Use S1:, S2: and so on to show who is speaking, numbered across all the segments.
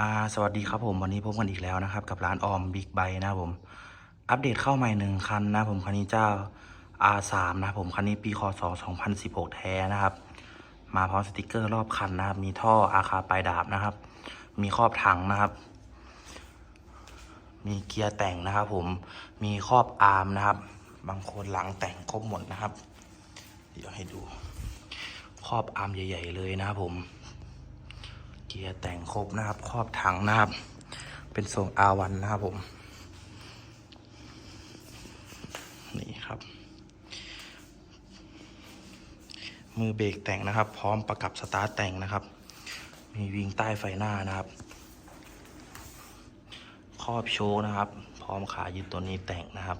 S1: อ่าสวัสดีครับผมวันนี้พบกันอีกแล้วนะครับ กับร้านออมบิ๊กไบนะผม อัปเดตเข้าใหม่หนึ่งคันนะผมคันนี้เจ้า R3 นะผมคันนี้ปีคศ2016 แท้นะครับ มาพร้อมสติกเกอร์รอบคันนะครับ มีท่ออาคาปลายดาบนะครับ มีครอบถังนะครับ มีเกียร์แต่งนะครับ ผมมีครอบอาร์มนะครับ บางคนหลังแต่งครบหมดนะครับ เดี๋ยวให้ดูครอบอาร์มใหญ่ ๆ เลยนะครับผม กียร์แต่งครบนะครับ ครอบถังนะครับ เป็นทรง R1 นนะครับผม นี่ครับ มือเบรกแต่งนะครับ พร้อมประกับสตาร์ทแต่งนะครับ มีวิงใต้ไฟหน้านะครับครอบโชว์นะครับ พร้อมขายึดตัวนี้แต่งนะครับ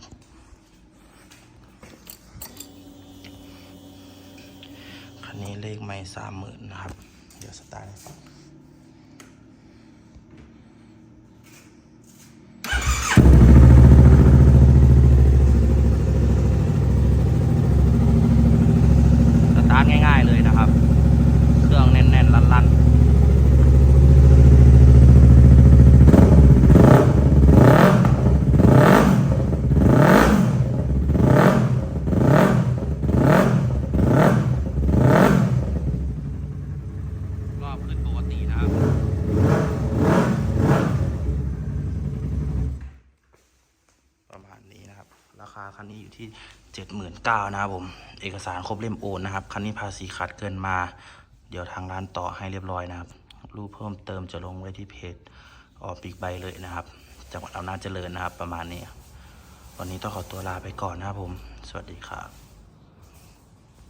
S1: คันนี้เลขไม่สามหมื่นนะครับ เดี๋ยวสตาร์ทให้ฟังาร์ทง่าย ๆเลยนะครับ เครื่องแน่นๆลั่นๆ รอบขึ้นปกตินะครับ ประมาณนี้นะครับ รา คาคันนี้อยู่ที่เจ็ดหมื่นเก้านะครับผม เอกสารครบเล่มโอนนะครับ คันนี้ภาษีขาดเกินมา เดี๋ยวทางร้านต่อให้เรียบร้อยนะครับ รูปเพิ่มเติมจะลงไว้ที่เพจออปิกใบเลยนะครับ จังหวัดอำนาจเจริญนะครับ ประมาณนี้ วันนี้ต้องขอตัวลาไปก่อนนะครับผม สวัสดีครับ